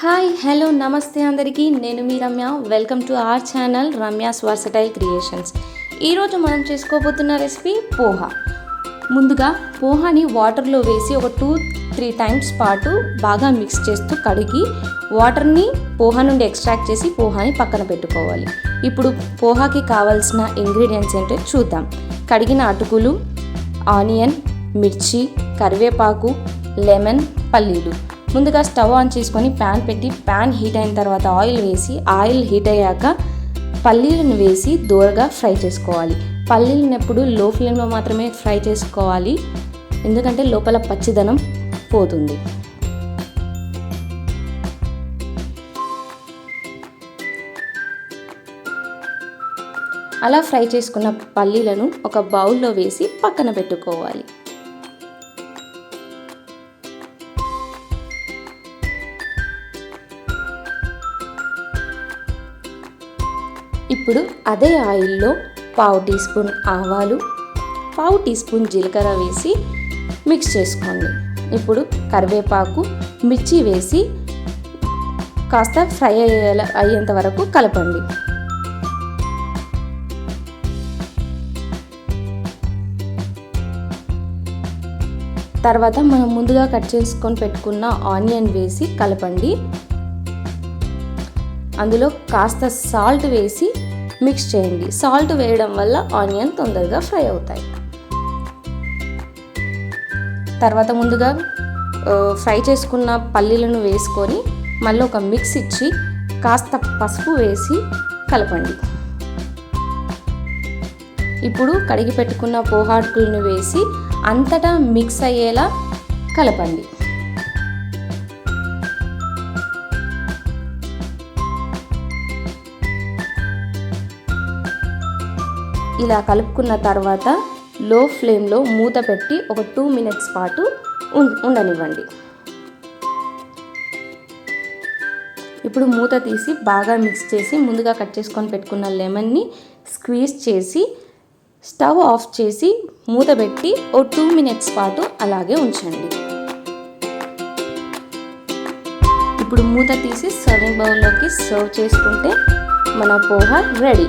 Hi hello నమస్తే అందరికీ. నేను మీ Ramya. Welcome to our channel Ramya's versatile creations ఈరోజు మనం చేసుకోబోతున్న రెసిపీ పోహా. ముందుగా పోహాని వాటర్లో వేసి ఒక టూ త్రీ టైమ్స్ పాటు బాగా మిక్స్ చేస్తూ కడిగి వాటర్ని పోహా నుండి ఎక్స్ట్రాక్ట్ చేసి పోహాని పక్కన పెట్టుకోవాలి. ఇప్పుడు పోహాకి కావాల్సిన ఇంగ్రీడియంట్స్ ఏంటో చూద్దాం. కడిగిన అటుకులు ఆనియన్ మిర్చి కరివేపాకు లెమన్ పల్లీలు. ముందుగా స్టవ్ ఆన్ చేసుకొని ప్యాన్ పెట్టి ప్యాన్ హీట్ అయిన తర్వాత ఆయిల్ వేసి ఆయిల్ హీట్ అయ్యాక పల్లీలను వేసి దూరగా ఫ్రై చేసుకోవాలి. పల్లీలను ఎప్పుడు లో ఫ్లేమ్లో మాత్రమే ఫ్రై చేసుకోవాలి. ఎందుకంటే లోపల పచ్చిదనం పోతుంది. అలా ఫ్రై చేసుకున్న పల్లీలను ఒక బౌల్లో వేసి పక్కన పెట్టుకోవాలి. ఇప్పుడు అదే ఆయిల్లో పావు టీ స్పూన్ ఆవాలు పావు టీ స్పూన్ జీలకర్ర వేసి మిక్స్ చేసుకోండి. ఇప్పుడు కరివేపాకు మిర్చి వేసి కాస్త ఫ్రై అయ్యేలా అయ్యేంత వరకు కలపండి. తర్వాత మనం ముందుగా కట్ చేసుకొని పెట్టుకున్న ఆనియన్ వేసి కలపండి. అందులో కాస్త సాల్ట్ వేసి మిక్స్ చేయండి. సాల్ట్ వేయడం వల్ల ఆనియన్ తొందరగా ఫ్రై అవుతాయి. తర్వాత ముందుగా ఫ్రై చేసుకున్న పల్లీలను వేసుకొని మళ్ళీ ఒక మిక్స్ ఇచ్చి కాస్త పసుపు వేసి కలపండి. ఇప్పుడు కడిగి పెట్టుకున్న పోహాడుకులను వేసి అంతటా మిక్స్ అయ్యేలా కలపండి. ఇలా కలుపుకున్న తర్వాత లో ఫ్లేమ్లో మూత పెట్టి ఒక టూ మినిట్స్ పాటు ఉండనివ్వండి. ఇప్పుడు మూత తీసి బాగా మిక్స్ చేసి ముందుగా కట్ చేసుకొని పెట్టుకున్న లెమన్ని స్క్వీజ్ చేసి స్టవ్ ఆఫ్ చేసి మూత పెట్టి ఓ టూ మినిట్స్ పాటు అలాగే ఉంచండి. ఇప్పుడు మూత తీసి సర్వింగ్ బౌల్లోకి సర్వ్ చేసుకుంటే మన poha ready